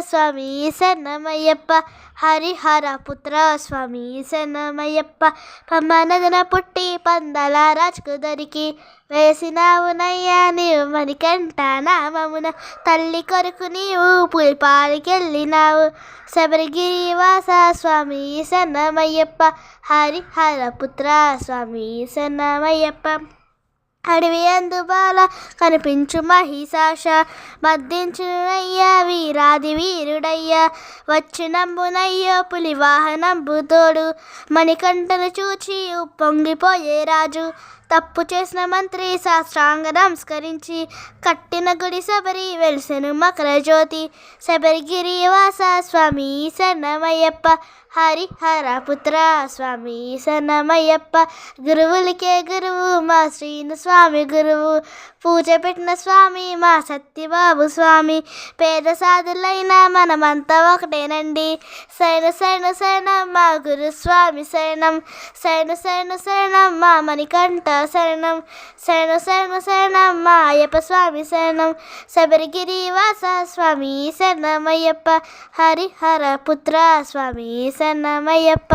స్వామి శరణమయ్యప్ప హరిహర పుత్ర స్వామి శరణమయ్యప్ప పమ్మనదన పుట్టి పందల రాజుకుదరికి వేసినావు నయ్యా నీవు మణికంట నామమున తల్లి కొరకు నీవు పులిపాలికెళ్ళినావు శబరిగిరి వాస స్వామి శరణమయ్యప్ప హరిహర పుత్ర స్వామి శరణమయ్యప్ప అడవి అందుబాల కనిపించు మహిషాష మద్దించునయ్యా వీరాది వీరుడయ్యా. వచ్చినంబునయ్యో పులి వాహనంబు తోడు. మణికంఠను చూచి ఉప్పొంగిపోయే రాజు. తప్పు చేసిన మంత్రి శాస్త్రాంగ నమస్కరించి కట్టిన గుడి శబరి వెలిసెను మకరజ్యోతి. శబరిగిరి వాస స్వామి శరణమయ్యప్ప. హరిహర పుత్ర స్వామి సన్నమయ్యప్ప గురువులకే గురువు మా శ్రీను స్వామి గురువు. పూజ పెట్టిన స్వామి మా సత్యబాబు స్వామి. పేద సాధులైన మనమంతా ఒకటేనండి. శరణ శరణ శరణం మా గురుస్వామి శరణం. శరణ శరణ శరణం మా మణికంఠ శరణం శరణ శరణ శరణమ్మ అయ్యప్ప స్వామి శరణం. శబరిగిరి వాస స్వామి శరణమయ్యప్ప హరిహర పుత్ర స్వామి శరణమయ్యప్ప.